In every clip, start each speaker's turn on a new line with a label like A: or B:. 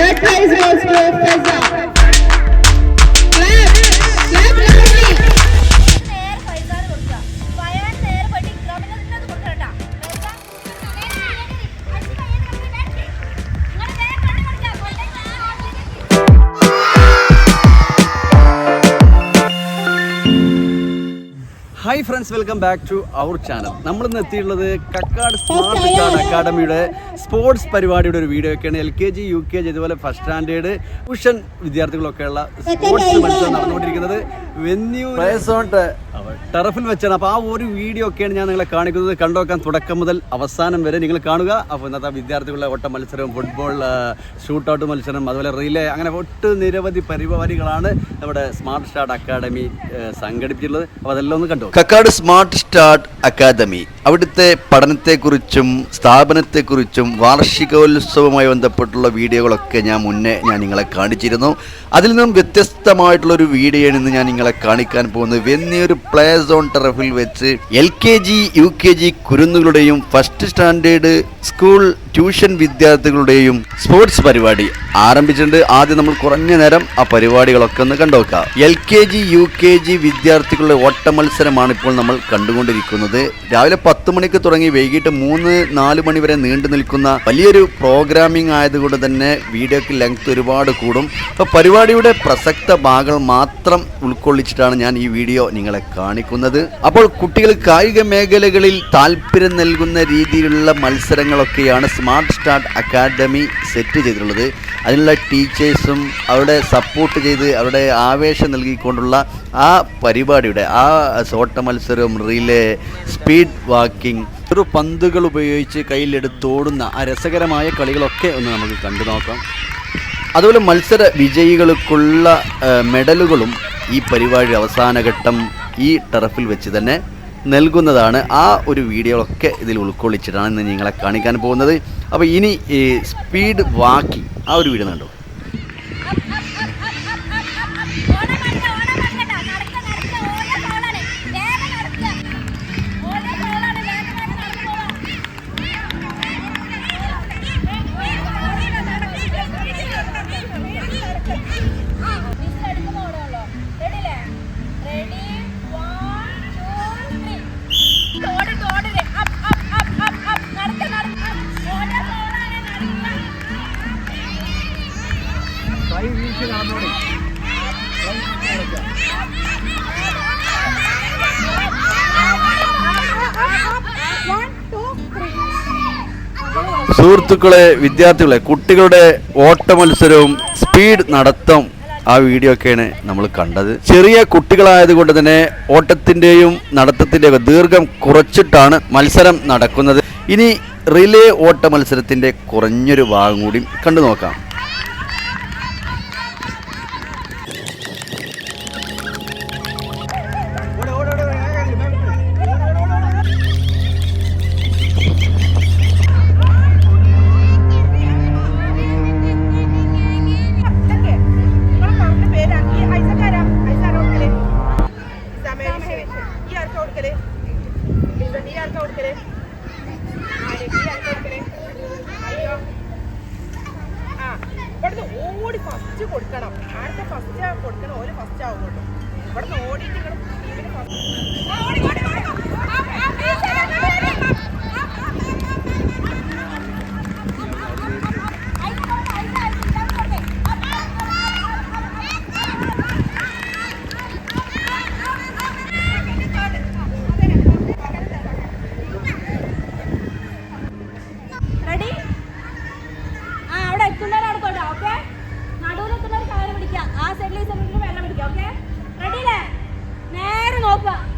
A: Até três vezes vou.
B: Hi friends welcome back to our channel നമ്മൾ ഇന്ന് എത്തിയിട്ടുള്ളത് Kakkad smart card അക്കാഡമിയുടെ sports പരിപാടിയുടെ ഒരു വീഡിയോ ഒക്കെയാണ്. L K G U K G ഇതുപോലെ ഫസ്റ്റ് സ്റ്റാൻഡേർഡ് ട്യൂഷൻ വിദ്യാർത്ഥികളൊക്കെയുള്ള സ്പോർട്സ് മത്സരം നടന്നുകൊണ്ടിരിക്കുന്നത്. വെന്യൂ ടെറഫിൽ വെച്ചാണ്. അപ്പോൾ ആ ഒരു വീഡിയോ ഒക്കെയാണ് ഞാൻ നിങ്ങളെ കാണിക്കുന്നത്. കണ്ടുവെക്കാൻ തുടക്കം മുതൽ അവസാനം വരെ നിങ്ങൾ കാണുക. അപ്പോൾ ഇന്നത്തെ വിദ്യാർത്ഥികളുടെ ഓട്ട മത്സരം ഫുട്ബോൾ ഷൂട്ടൗട്ട് മത്സരം അതുപോലെ റിലേ അങ്ങനെ ഒട്ട് നിരവധി പരിപാടികളാണ് നമ്മുടെ സ്മാർട്ട് സ്റ്റാർട്ട് അക്കാഡമി സംഘടിപ്പിച്ചിട്ടുള്ളത്. അപ്പോൾ അതെല്ലാം ഒന്ന് കണ്ടു. Kakkad smart start academy. അവിടുത്തെ പഠനത്തെക്കുറിച്ചും സ്ഥാപനത്തെക്കുറിച്ചും വാർഷികോത്സവവുമായി ബന്ധപ്പെട്ടുള്ള വീഡിയോകളൊക്കെ ഞാൻ മുന്നേ ഞാൻ നിങ്ങളെ കാണിച്ചിരുന്നു. അതിൽ നിന്നും വ്യത്യസ്തമായിട്ടുള്ളൊരു വീഡിയോയാണ് ഇന്ന് ഞാൻ നിങ്ങളെ കാണിക്കാൻ പോകുന്നത്. വെന്നിയൊരു പ്ലേ സോൺ ടെറഫിൽ വെച്ച് L K G U K G കുരുന്നുകളുടെയും first standard school tuition വിദ്യാർത്ഥികളുടെയും സ്പോർട്സ് പരിപാടി ആരംഭിച്ചിട്ടുണ്ട്. ആദ്യം നമ്മൾ കുറഞ്ഞ നേരം ആ പരിപാടികളൊക്കെ ഒന്ന് കണ്ടുനോക്കാം L K G U K G വിദ്യാർത്ഥികളുടെ ഓട്ട മത്സരമാണ് ഇപ്പോൾ നമ്മൾ കണ്ടുകൊണ്ടിരിക്കുന്നത്. രാവിലെ പത്ത് മണിക്ക് തുടങ്ങി വൈകിട്ട് മൂന്ന് നാല് മണി വരെ നീണ്ടു നിൽക്കുന്ന വലിയൊരു പ്രോഗ്രാമിംഗ് ആയതുകൊണ്ട് തന്നെ വീഡിയോക്ക് ലെങ്ത് ഒരുപാട് കൂടും. അപ്പോൾ പരിപാടിയുടെ പ്രസക്ത ഭാഗങ്ങൾ മാത്രം ഉൾക്കൊള്ളിച്ചിട്ടാണ് ഞാൻ ഈ വീഡിയോ നിങ്ങളെ കാണിക്കുന്നത്. അപ്പോൾ കുട്ടികൾ കായിക മേഖലകളിൽ താല്പര്യം നൽകുന്ന രീതിയിലുള്ള മത്സരങ്ങളൊക്കെയാണ് സ്മാർട്ട് സ്റ്റാർട്ട് അക്കാദമി സെറ്റ് ചെയ്തിട്ടുള്ളത്. അതിനുള്ള ടീച്ചേഴ്സും അവരുടെ സപ്പോർട്ട് ചെയ്ത് അവരുടെ ആവേശം നൽകിക്കൊണ്ടുള്ള ആ പരിപാടിയുടെ ആ സോട്ട മത്സരം റിലേ സ്പീഡ് വാക്കിംഗ് ഒരു പന്തുകൾ ഉപയോഗിച്ച് കയ്യിലെടുത്തോടുന്ന ആ രസകരമായ കളികളൊക്കെ ഒന്ന് നമുക്ക് കണ്ടു നോക്കാം. അതുപോലെ മത്സര വിജയികൾക്കുള്ള മെഡലുകളും ഈ പരിപാടി അവസാനഘട്ടം ഈ ടർഫിൽ വെച്ച് തന്നെ നൽകുന്നതാണ്. ആ ഒരു വീഡിയോകളൊക്കെ ഇതിൽ ഉൾക്കൊള്ളിച്ചിട്ടാണ് ഇന്ന് നിങ്ങളെ കാണിക്കാൻ പോകുന്നത്. അപ്പോൾ ഇനി സ്പീഡ് വാക്കി ആ ഒരു വീഡിയോ കണ്ടു? സുഹൃത്തുക്കളെ വിദ്യാർത്ഥികളെ കുട്ടികളുടെ ഓട്ട മത്സരവും സ്പീഡ് നടത്തം ആ വീഡിയോ ഒക്കെയാണ് നമ്മൾ കണ്ടത്. ചെറിയ കുട്ടികളായതുകൊണ്ട് തന്നെ ഓട്ടത്തിന്റെയും നടത്തത്തിന്റെയും ദീർഘം കുറച്ചിട്ടാണ് മത്സരം നടക്കുന്നത്. ഇനി റിലേ ഓട്ട മത്സരത്തിന്റെ കുറഞ്ഞൊരു ഭാഗം കൂടി കണ്ടു നോക്കാം
A: നേരെ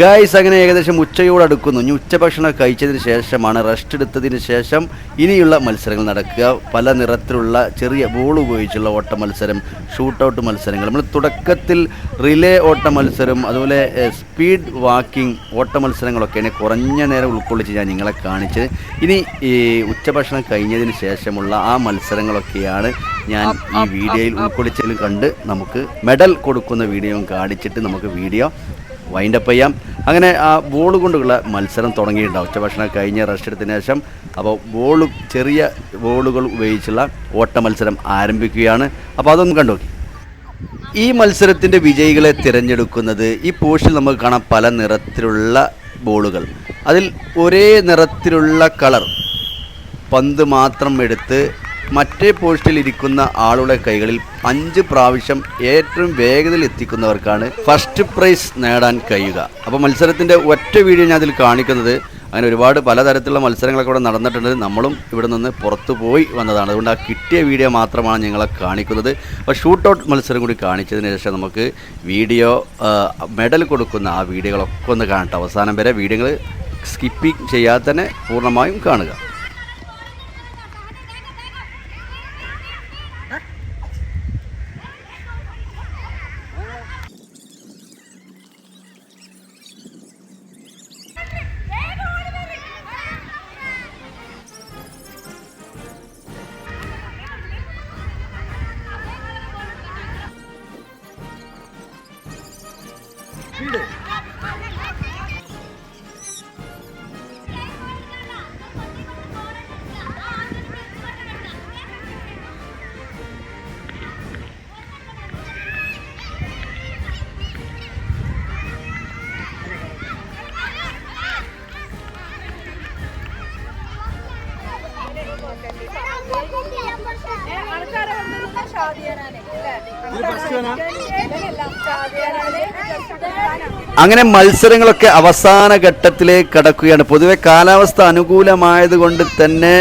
B: ഗായ്സ് അങ്ങനെ ഏകദേശം ഉച്ചയോട് അടുക്കുന്നു. ഇനി ഉച്ചഭക്ഷണം കഴിച്ചതിന് ശേഷമാണ് റെസ്റ്റ് എടുത്തതിന് ശേഷം ഇനിയുള്ള മത്സരങ്ങൾ നടക്കുക. പല നിറത്തിലുള്ള ചെറിയ ബോൾ ഉപയോഗിച്ചുള്ള ഓട്ട മത്സരം ഷൂട്ടൗട്ട് മത്സരങ്ങൾ. നമ്മൾ തുടക്കത്തിൽ റിലേ ഓട്ട മത്സരം അതുപോലെ സ്പീഡ് വാക്കിംഗ് ഓട്ട മത്സരങ്ങളൊക്കെയാണ് കുറഞ്ഞ നേരം ഉൾക്കൊള്ളിച്ച് ഞാൻ നിങ്ങളെ കാണിച്ചത്. ഇനി ഈ ഉച്ചഭക്ഷണം കഴിഞ്ഞതിന് ശേഷമുള്ള ആ മത്സരങ്ങളൊക്കെയാണ് ഞാൻ ഈ വീഡിയോയിൽ ഉൾക്കൊള്ളിച്ചതിൽ കണ്ട് നമുക്ക് മെഡൽ കൊടുക്കുന്ന വീഡിയോയും കാണിച്ചിട്ട് നമുക്ക് വീഡിയോ വൈൻഡപ്പ് ചെയ്യാം. അങ്ങനെ ആ ബോൾ കൊണ്ടുള്ള മത്സരം തുടങ്ങിയിട്ടുണ്ട് ഉച്ചഭക്ഷണം കഴിഞ്ഞ് റെസ്റ്റ് എടുത്തതിന് ശേഷം അപ്പോൾ ബോൾ ചെറിയ ബോളുകൾ ഉപയോഗിച്ചുള്ള ഓട്ട മത്സരം ആരംഭിക്കുകയാണ്. അപ്പോൾ അതൊന്നും കണ്ടു ഈ മത്സരത്തിന്റെ വിജയികളെ തിരഞ്ഞെടുക്കുന്നത് ഈ പോഷിൽ നമുക്ക് കാണാം പല നിറത്തിലുള്ള ബോളുകൾ അതിൽ ഒരേ നിറത്തിലുള്ള കളർ പന്ത് മാത്രം എടുത്ത് മറ്റേ പോസ്റ്റിൽ ഇരിക്കുന്ന ആളുടെ കൈകളിൽ അഞ്ച് പ്രാവശ്യം ഏറ്റവും വേഗതയിൽ എത്തിക്കുന്നവർക്കാണ് ഫസ്റ്റ് പ്രൈസ് നേടാൻ കഴിയുക. അപ്പോൾ മത്സരത്തിന്റെ ഒറ്റ വീഡിയോ ഞാൻ അതിൽ കാണിക്കുന്നത്. അങ്ങനെ ഒരുപാട് പലതരത്തിലുള്ള മത്സരങ്ങളൊക്കെ ഇവിടെ നടന്നിട്ടുണ്ട്. നമ്മളും ഇവിടെ നിന്ന് പുറത്തു പോയി വന്നതാണ്. അതുകൊണ്ട് ആ കിട്ടിയ വീഡിയോ മാത്രമാണ് ഞങ്ങളെ കാണിക്കുന്നത്. അപ്പോൾ ഷൂട്ട് ഔട്ട് മത്സരം കൂടി കാണിച്ചതിന് ശേഷം നമുക്ക് വീഡിയോ മെഡൽ കൊടുക്കുന്ന ആ വീഡിയോകളൊക്കെ ഒന്ന് കാണട്ടെ. അവസാനം വരെ വീഡിയോകൾ സ്കിപ്പിംഗ് ചെയ്യാതെ തന്നെ പൂർണമായും കാണുക. അങ്ങനെ മത്സരങ്ങളൊക്കെ അവസാന ഘട്ടത്തിലേക്ക് കടക്കുകയാണ്. പൊതുവെ കാലാവസ്ഥ അനുകൂലമായത് കൊണ്ട് തന്നെ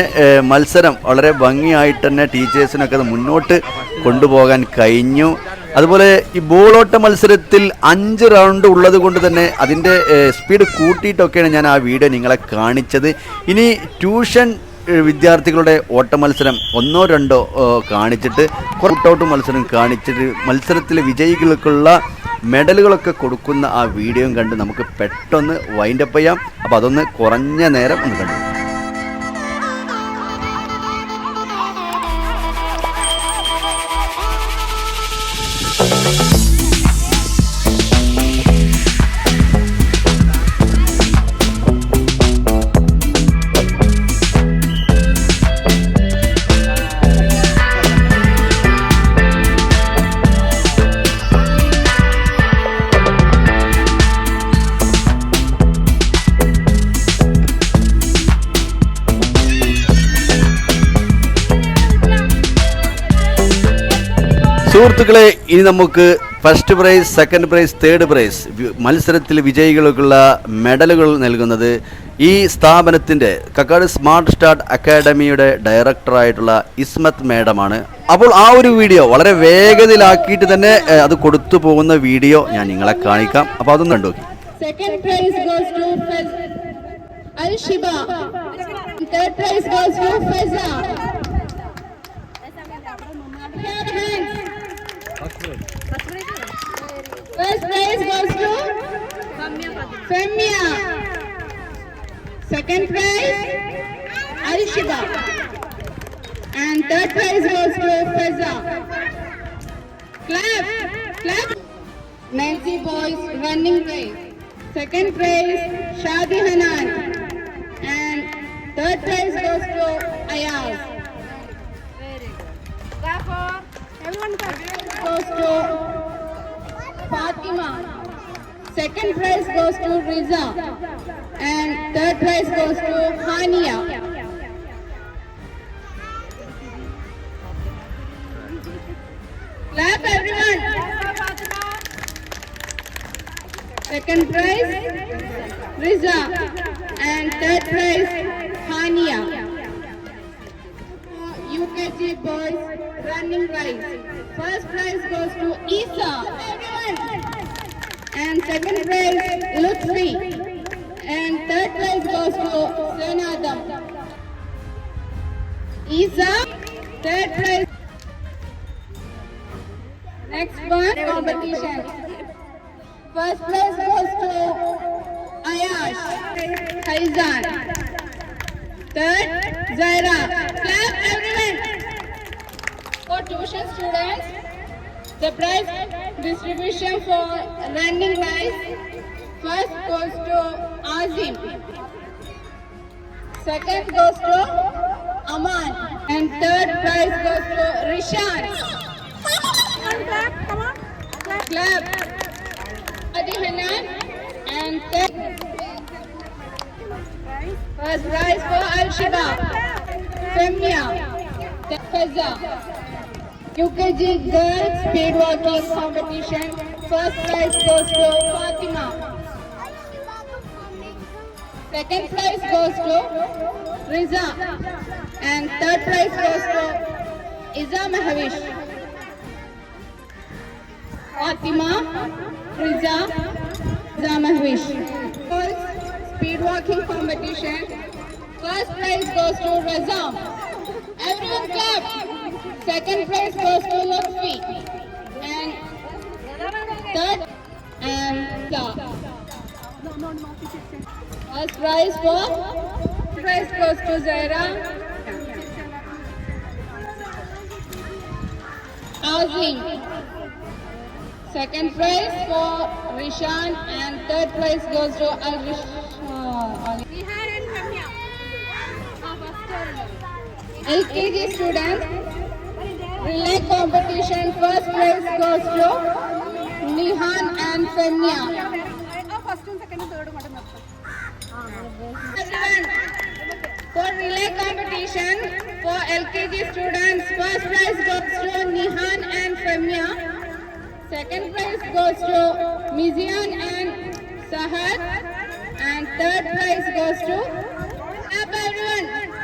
B: മത്സരം വളരെ ഭംഗിയായിട്ട് തന്നെ ടീച്ചേഴ്സിനൊക്കെ അത് മുന്നോട്ട് കൊണ്ടുപോകാൻ കഴിഞ്ഞു. അതുപോലെ ഈ ബോളോട്ട മത്സരത്തിൽ അഞ്ച് റൗണ്ട് ഉള്ളത് കൊണ്ട് തന്നെ അതിന്റെ സ്പീഡ് കൂട്ടിയിട്ടൊക്കെയാണ് ഞാൻ ആ വീഡിയോ നിങ്ങളെ കാണിച്ചത്. ഇനി ട്യൂഷൻ വിദ്യാർത്ഥികളുടെ ഓട്ട മത്സരം ഒന്നോ രണ്ടോ കാണിച്ചിട്ട് ഔട്ട് മത്സരം കാണിച്ചിട്ട് മത്സരത്തിലെ വിജയികൾക്കുള്ള മെഡലുകളൊക്കെ കൊടുക്കുന്ന ആ വീഡിയോയും കണ്ട് നമുക്ക് പെട്ടെന്ന് വൈൻഡപ്പ് ചെയ്യാം. അപ്പോൾ അതൊന്ന് കുറഞ്ഞ നേരം ഒന്ന് കണ്ടു. സുഹൃത്തുക്കളെ ഇനി നമുക്ക് first prize second prize third prize മത്സരത്തിൽ വിജയികൾക്കുള്ള മെഡലുകൾ നൽകുന്നത് ഈ സ്ഥാപനത്തിന്റെ കക്കാട് സ്മാർട്ട് സ്റ്റാർട്ട് അക്കാഡമിയുടെ ഡയറക്ടറായിട്ടുള്ള ഇസ്മത്ത് മേഡമാണ്. അപ്പോൾ ആ ഒരു വീഡിയോ വളരെ വേഗതയിലാക്കിയിട്ട് തന്നെ അത് കൊടുത്തു പോകുന്ന വീഡിയോ ഞാൻ നിങ്ങളെ കാണിക്കാം. അപ്പോൾ അതൊന്നും കണ്ടു നോക്കി.
C: Second goes goes to third prize goes to prize First prize goes to Femia. Second prize Al Shiba. And third prize goes to Faza. Clap, clap. Nancy Boys running race. Second prize Shadi Hanan. And third prize goes to Ayaz. Goes to Fatima. Second prize goes to Riza. And third prize goes to Hania. Clap everyone. Second prize, Riza. And third prize, Hania. Uh, UKG boys running. First prize goes to Isa. And second prize, Lutfi. And third prize goes to Senadam. Isa, third prize. Next one, competition. First place goes to Ayash Haizan. Third, Zaira. For tuition students, the prize distribution for running prize first goes to Azim. Second goes to Aman. And third prize goes to Rishan.
A: Clap.
C: Adi Hanan. And third, first prize for Al Shiba. Femia. Faza. UKG Girls Speed Walking Competition. First prize goes to Fatima. Second prize goes to Riza. And third prize goes to Iza Mahavish. Fatima, Riza, Iza Mahavish. Girls Speed Walking Competition. First prize goes to Raza. Everyone clap. Second prize goes to Lutfi. And third and Sa. First prize for prize goes to Zaira. Azim. Second prize for Rishan and third prize goes to Al Rish. Uh, Al-
A: Nihan and Ramya. Ah, first one.
C: LKG students Relay competition first place goes to Nihan and Sanya. For relay competition for LKG students, first prize goes to Nihan and Femya. Second prize goes to Mizian and Sahar. And third prize goes to Up everyone.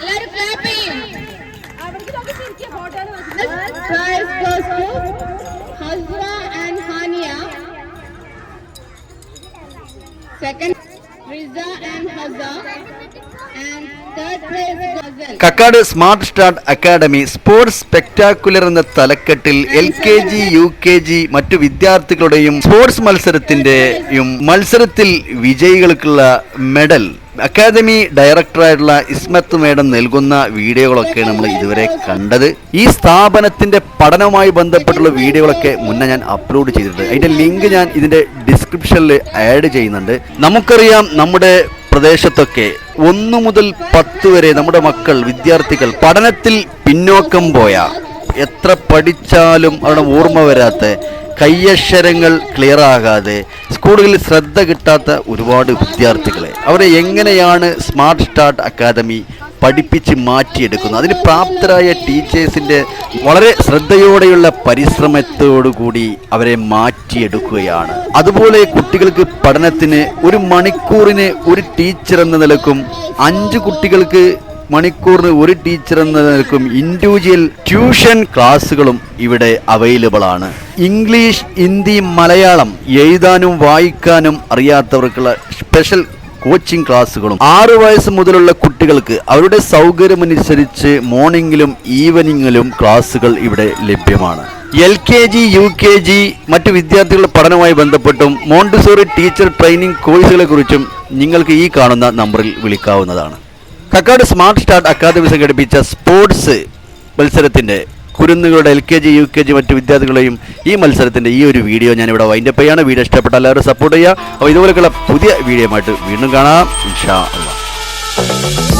C: എല്ലാവരും clap ചെയ്യും.
A: അവർക്ക് നോക്കി ചിരിക്കുക photo
C: First prize goes to Hazra and Hania. Second, Riza and Hazza. And third prize Ghazal.
B: Kakkad smart start academy sports spectacular എന്ന തലക്കെട്ടിൽ L K G U K G മറ്റു വിദ്യാർത്ഥികളുടെയും sports മത്സരത്തിന്റെയും മത്സരത്തിൽ വിജയികൾക്കുള്ള മെഡൽ അക്കാദമി ഡയറക്ടറായിട്ടുള്ള Ismath madam നൽകുന്ന വീഡിയോകളൊക്കെ നമ്മൾ ഇതുവരെ കണ്ടത്. ഈ സ്ഥാപനത്തിന്റെ പഠനവുമായി ബന്ധപ്പെട്ടുള്ള വീഡിയോകളൊക്കെ മുന്നേ ഞാൻ അപ്ലോഡ് ചെയ്തിട്ടുണ്ട്. അതിന്റെ ലിങ്ക് ഞാൻ ഇതിന്റെ ഡിസ്ക്രിപ്ഷനിൽ ആഡ് ചെയ്യുന്നുണ്ട്. നമുക്കറിയാം നമ്മുടെ പ്രദേശത്തൊക്കെ ഒന്നു മുതൽ പത്ത് വരെ നമ്മുടെ മക്കൾ വിദ്യാർത്ഥികൾ പഠനത്തിൽ പിന്നോക്കം പോയ. എത്ര പഠിച്ചാലും അവിടെ ഓർമ്മ വരാത്ത കയ്യക്ഷരങ്ങൾ ക്ലിയർ ആകാതെ സ്കൂളുകളിൽ ശ്രദ്ധ കിട്ടാത്ത ഒരുപാട് വിദ്യാർത്ഥികളെ. അവരെ എങ്ങനെയാണ് സ്മാർട്ട് സ്റ്റാർട്ട് അക്കാദമി പഠിപ്പിച്ച് മാറ്റിയെടുക്കുന്നത്? അതിന് പ്രാപ്തരായ ടീച്ചേഴ്സിന്റെ വളരെ ശ്രദ്ധയോടെയുള്ള പരിശ്രമത്തോടുകൂടി അവരെ മാറ്റിയെടുക്കുകയാണ്. അതുപോലെ കുട്ടികൾക്ക് പഠനത്തിന് ഒരു മണിക്കൂറിന് ഒരു ടീച്ചർ എന്ന നിലക്കും അഞ്ച് കുട്ടികൾക്ക് മണിക്കൂറിന് ഒരു ടീച്ചർ എന്ന നിലക്കും ഇൻഡിവിജ്വൽ ട്യൂഷൻ ക്ലാസ്സുകളും ഇവിടെ അവൈലബിൾ ആണ്. ഇംഗ്ലീഷ് ഹിന്ദി മലയാളം എഴുതാനും വായിക്കാനും അറിയാത്തവർക്കുള്ള സ്പെഷ്യൽ കോച്ചിങ് ക്ലാസ്സുകളും ആറു വയസ്സ് മുതലുള്ള കുട്ടികൾക്ക് അവരുടെ സൗകര്യമനുസരിച്ച് മോർണിംഗിലും ഈവനിങ്ങിലും ക്ലാസ്സുകൾ ഇവിടെ ലഭ്യമാണ്. L K G U K G മറ്റു വിദ്യാർത്ഥികളുടെ പഠനവുമായി ബന്ധപ്പെട്ടും മോണ്ടിസോറി ടീച്ചർ ട്രെയിനിങ് കോഴ്സുകളെ കുറിച്ചും നിങ്ങൾക്ക് ഈ കാണുന്ന നമ്പറിൽ വിളിക്കാവുന്നതാണ്. കക്കാട് സ്മാർട്ട് സ്റ്റാർട്ട് അക്കാദമി സംഘടിപ്പിച്ച സ്പോർട്സ് മത്സരത്തിന്റെ കുരുന്നുകളുടെ L K G U K G മറ്റു വിദ്യാർത്ഥികളെയും ഈ മത്സരത്തിന്റെ ഈ ഒരു വീഡിയോ ഞാനിവിടെ വൈൻഡപ്പ് ചെയ്യാണ്. വീഡിയോ ഇഷ്ടപ്പെട്ട എല്ലാവരും സപ്പോർട്ട് ചെയ്യുക. അപ്പോൾ ഇതുപോലെയുള്ള പുതിയ വീഡിയോ ആയിട്ട് വീണ്ടും കാണാം. ഇൻഷാ അള്ളാഹ്